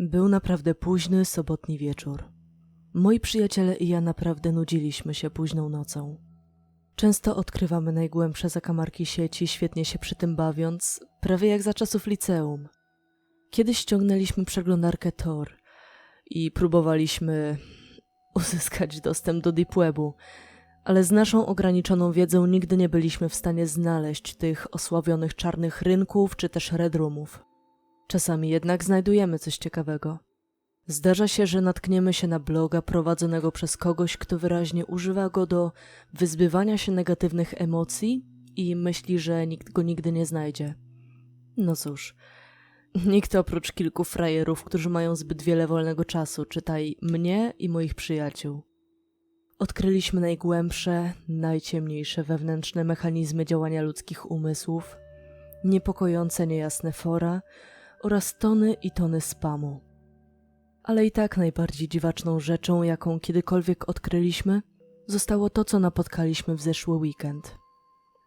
Był naprawdę późny, sobotni wieczór. Moi przyjaciele i ja naprawdę nudziliśmy się późną nocą. Często odkrywamy najgłębsze zakamarki sieci, świetnie się przy tym bawiąc, prawie jak za czasów liceum. Kiedyś ściągnęliśmy przeglądarkę Tor i próbowaliśmy uzyskać dostęp do Deep Webu, ale z naszą ograniczoną wiedzą nigdy nie byliśmy w stanie znaleźć tych osławionych czarnych rynków czy też red roomów. Czasami jednak znajdujemy coś ciekawego. Zdarza się, że natkniemy się na bloga prowadzonego przez kogoś, kto wyraźnie używa go do wyzbywania się negatywnych emocji i myśli, że nikt go nigdy nie znajdzie. No cóż, nikt oprócz kilku frajerów, którzy mają zbyt wiele wolnego czasu, czytaj mnie i moich przyjaciół. Odkryliśmy najgłębsze, najciemniejsze wewnętrzne mechanizmy działania ludzkich umysłów, niepokojące, niejasne fora oraz tony i tony spamu. Ale i tak najbardziej dziwaczną rzeczą, jaką kiedykolwiek odkryliśmy, zostało to, co napotkaliśmy w zeszły weekend.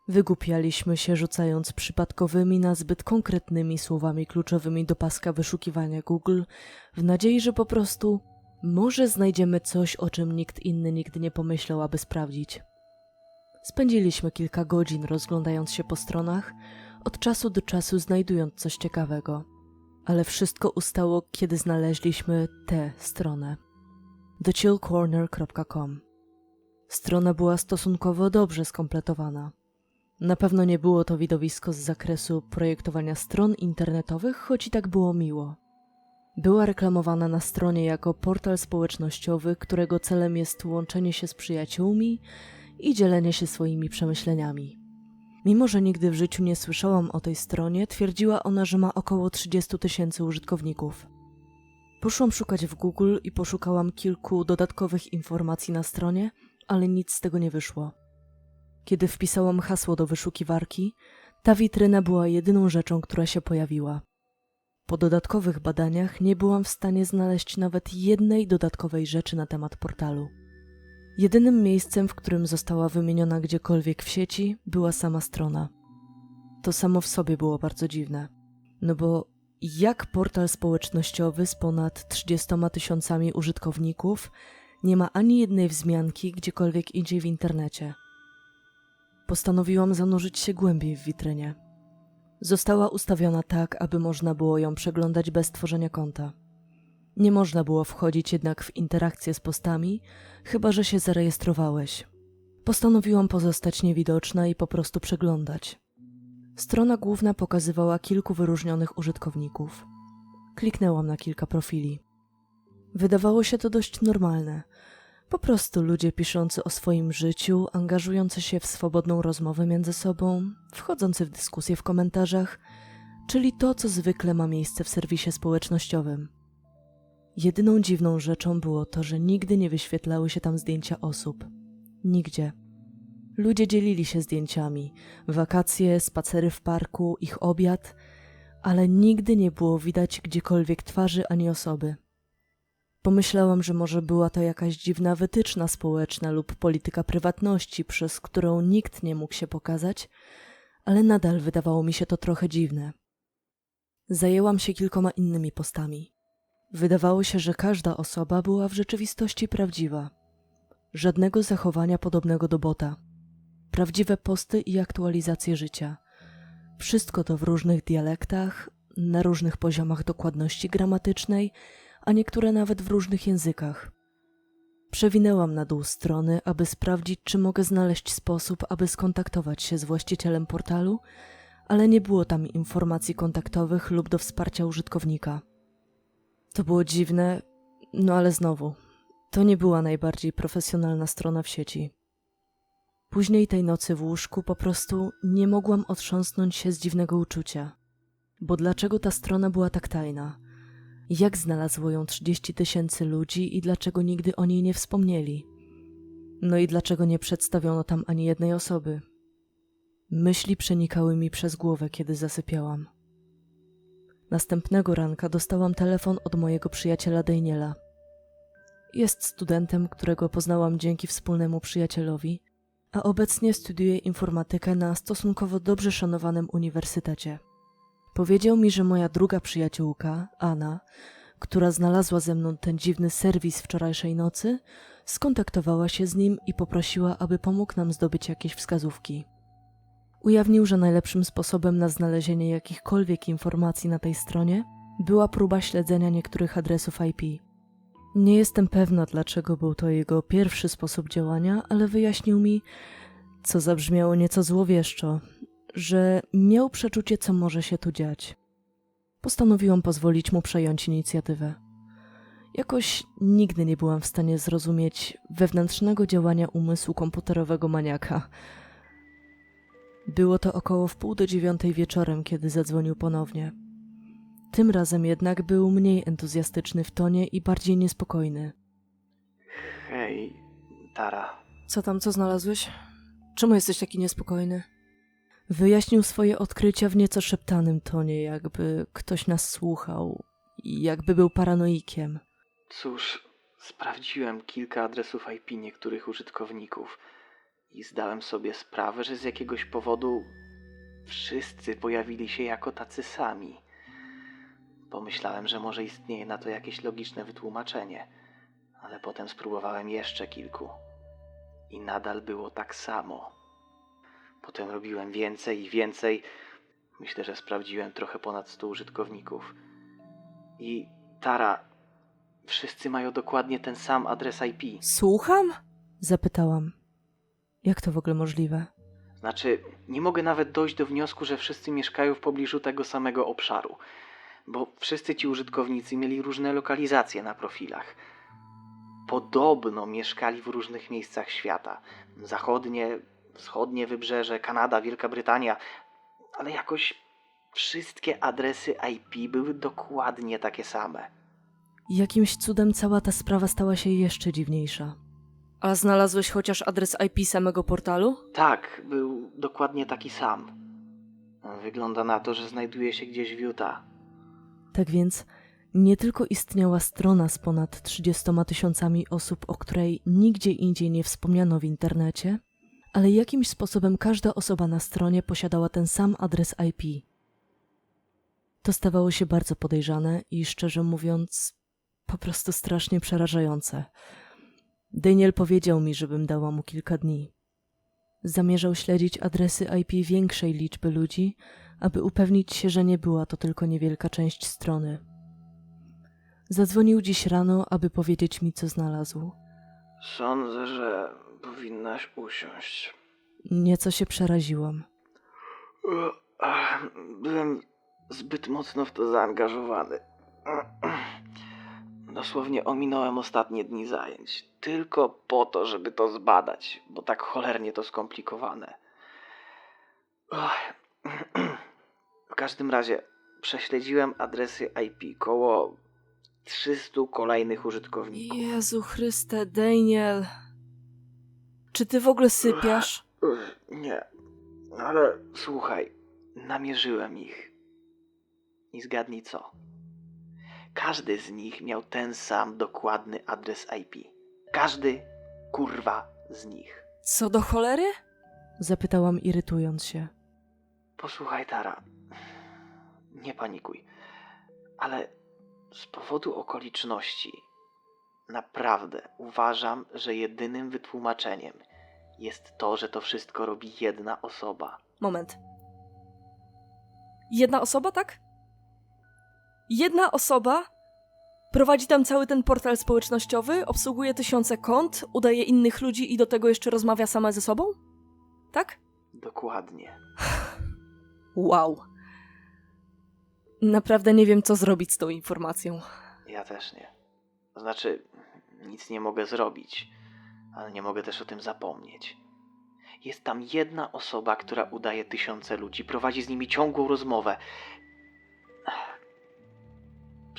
Wygłupialiśmy się, rzucając przypadkowymi, nazbyt konkretnymi słowami kluczowymi do paska wyszukiwania Google, w nadziei, że po prostu może znajdziemy coś, o czym nikt inny nigdy nie pomyślał, aby sprawdzić. Spędziliśmy kilka godzin rozglądając się po stronach, od czasu do czasu znajdując coś ciekawego. Ale wszystko ustało, kiedy znaleźliśmy tę stronę. thechillcorner.com Strona była stosunkowo dobrze skompletowana. Na pewno nie było to widowisko z zakresu projektowania stron internetowych, choć i tak było miło. Była reklamowana na stronie jako portal społecznościowy, którego celem jest łączenie się z przyjaciółmi i dzielenie się swoimi przemyśleniami. Mimo, że nigdy w życiu nie słyszałam o tej stronie, twierdziła ona, że ma około 30 tysięcy użytkowników. Poszłam szukać w Google i poszukałam kilku dodatkowych informacji na stronie, ale nic z tego nie wyszło. Kiedy wpisałam hasło do wyszukiwarki, ta witryna była jedyną rzeczą, która się pojawiła. Po dodatkowych badaniach nie byłam w stanie znaleźć nawet jednej dodatkowej rzeczy na temat portalu. Jedynym miejscem, w którym została wymieniona gdziekolwiek w sieci, była sama strona. To samo w sobie było bardzo dziwne. No bo jak portal społecznościowy z ponad 30 tysiącami użytkowników nie ma ani jednej wzmianki gdziekolwiek indziej w internecie? Postanowiłam zanurzyć się głębiej w witrynie. Została ustawiona tak, aby można było ją przeglądać bez tworzenia konta. Nie można było wchodzić jednak w interakcję z postami, chyba że się zarejestrowałeś. Postanowiłam pozostać niewidoczna i po prostu przeglądać. Strona główna pokazywała kilku wyróżnionych użytkowników. Kliknęłam na kilka profili. Wydawało się to dość normalne. Po prostu ludzie piszący o swoim życiu, angażujący się w swobodną rozmowę między sobą, wchodzący w dyskusje w komentarzach, czyli to, co zwykle ma miejsce w serwisie społecznościowym. Jedyną dziwną rzeczą było to, że nigdy nie wyświetlały się tam zdjęcia osób. Nigdzie. Ludzie dzielili się zdjęciami, wakacje, spacery w parku, ich obiad, ale nigdy nie było widać gdziekolwiek twarzy ani osoby. Pomyślałam, że może była to jakaś dziwna wytyczna społeczna lub polityka prywatności, przez którą nikt nie mógł się pokazać, ale nadal wydawało mi się to trochę dziwne. Zajęłam się kilkoma innymi postami. Wydawało się, że każda osoba była w rzeczywistości prawdziwa. Żadnego zachowania podobnego do bota. Prawdziwe posty i aktualizacje życia. Wszystko to w różnych dialektach, na różnych poziomach dokładności gramatycznej, a niektóre nawet w różnych językach. Przewinęłam na dół strony, aby sprawdzić, czy mogę znaleźć sposób, aby skontaktować się z właścicielem portalu, ale nie było tam informacji kontaktowych lub do wsparcia użytkownika. To było dziwne, no ale znowu, to nie była najbardziej profesjonalna strona w sieci. Później tej nocy w łóżku po prostu nie mogłam otrząsnąć się z dziwnego uczucia. Bo dlaczego ta strona była tak tajna? Jak znalazło ją 30 tysięcy ludzi i dlaczego nigdy o niej nie wspomnieli? No i dlaczego nie przedstawiono tam ani jednej osoby? Myśli przenikały mi przez głowę, kiedy zasypiałam. Następnego ranka dostałam telefon od mojego przyjaciela Daniela. Jest studentem, którego poznałam dzięki wspólnemu przyjacielowi, a obecnie studiuje informatykę na stosunkowo dobrze szanowanym uniwersytecie. Powiedział mi, że moja druga przyjaciółka, Anna, która znalazła ze mną ten dziwny serwis wczorajszej nocy, skontaktowała się z nim i poprosiła, aby pomógł nam zdobyć jakieś wskazówki. Ujawnił, że najlepszym sposobem na znalezienie jakichkolwiek informacji na tej stronie była próba śledzenia niektórych adresów IP. Nie jestem pewna, dlaczego był to jego pierwszy sposób działania, ale wyjaśnił mi, co zabrzmiało nieco złowieszczo, że miał przeczucie, co może się tu dziać. Postanowiłam pozwolić mu przejąć inicjatywę. Jakoś nigdy nie byłam w stanie zrozumieć wewnętrznego działania umysłu komputerowego maniaka. Było to około wpół do dziewiątej wieczorem, kiedy zadzwonił ponownie. Tym razem jednak był mniej entuzjastyczny w tonie i bardziej niespokojny. Hej, Tara. Co tam, co znalazłeś? Czemu jesteś taki niespokojny? Wyjaśnił swoje odkrycia w nieco szeptanym tonie, jakby ktoś nas słuchał, i jakby był paranoikiem. Cóż, sprawdziłem kilka adresów IP niektórych użytkowników i zdałem sobie sprawę, że z jakiegoś powodu wszyscy pojawili się jako tacy sami. Pomyślałem, że może istnieje na to jakieś logiczne wytłumaczenie, ale potem spróbowałem jeszcze kilku i nadal było tak samo. Potem robiłem więcej i więcej. Myślę, że sprawdziłem trochę ponad 100 użytkowników. I Tara, wszyscy mają dokładnie ten sam adres IP. Słucham? Zapytałam. Jak to w ogóle możliwe? Znaczy, nie mogę nawet dojść do wniosku, że wszyscy mieszkają w pobliżu tego samego obszaru, bo wszyscy ci użytkownicy mieli różne lokalizacje na profilach. Podobno mieszkali w różnych miejscach świata: zachodnie, wschodnie wybrzeże, Kanada, Wielka Brytania, ale jakoś wszystkie adresy IP były dokładnie takie same. Jakimś cudem cała ta sprawa stała się jeszcze dziwniejsza. A znalazłeś chociaż adres IP samego portalu? Tak, był dokładnie taki sam. Wygląda na to, że znajduje się gdzieś w Utah. Tak więc nie tylko istniała strona z ponad 30 tysiącami osób, o której nigdzie indziej nie wspomniano w internecie, ale jakimś sposobem każda osoba na stronie posiadała ten sam adres IP. To stawało się bardzo podejrzane i szczerze mówiąc, po prostu strasznie przerażające. Daniel powiedział mi, żebym dała mu kilka dni. Zamierzał śledzić adresy IP większej liczby ludzi, aby upewnić się, że nie była to tylko niewielka część strony. Zadzwonił dziś rano, aby powiedzieć mi, co znalazł. Sądzę, że powinnaś usiąść. Nieco się przeraziłam. Byłem zbyt mocno w to zaangażowany. Dosłownie ominąłem ostatnie dni zajęć. Tylko po to, żeby to zbadać, bo tak cholernie to skomplikowane. W każdym razie prześledziłem adresy IP koło 300 kolejnych użytkowników. Jezu Chryste, Daniel. Czy ty w ogóle sypiasz? Nie, ale słuchaj, namierzyłem ich. I zgadnij co? Każdy z nich miał ten sam dokładny adres IP. Każdy, kurwa, z nich. Co do cholery? Zapytałam, irytując się. Posłuchaj, Tara, nie panikuj, ale z powodu okoliczności naprawdę uważam, że jedynym wytłumaczeniem jest to, że to wszystko robi jedna osoba. Moment. Jedna osoba, tak? Jedna osoba prowadzi tam cały ten portal społecznościowy, obsługuje tysiące kont, udaje innych ludzi i do tego jeszcze rozmawia sama ze sobą? Tak? Dokładnie. Wow. Naprawdę nie wiem, co zrobić z tą informacją. Ja też nie. Znaczy, nic nie mogę zrobić, ale nie mogę też o tym zapomnieć. Jest tam jedna osoba, która udaje tysiące ludzi, prowadzi z nimi ciągłą rozmowę.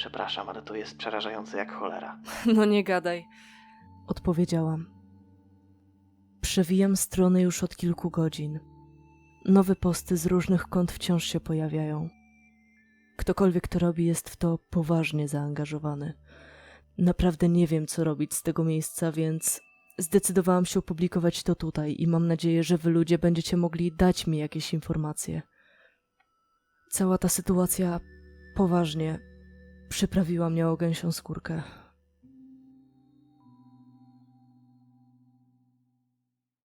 Przepraszam, ale to jest przerażające jak cholera. No nie gadaj. Odpowiedziałam. Przewijam strony już od kilku godzin. Nowe posty z różnych kont wciąż się pojawiają. Ktokolwiek to robi, jest w to poważnie zaangażowany. Naprawdę nie wiem, co robić z tego miejsca, więc zdecydowałam się opublikować to tutaj i mam nadzieję, że wy ludzie będziecie mogli dać mi jakieś informacje. Cała ta sytuacja poważnie Przyprawiła mnie o gęsią skórkę.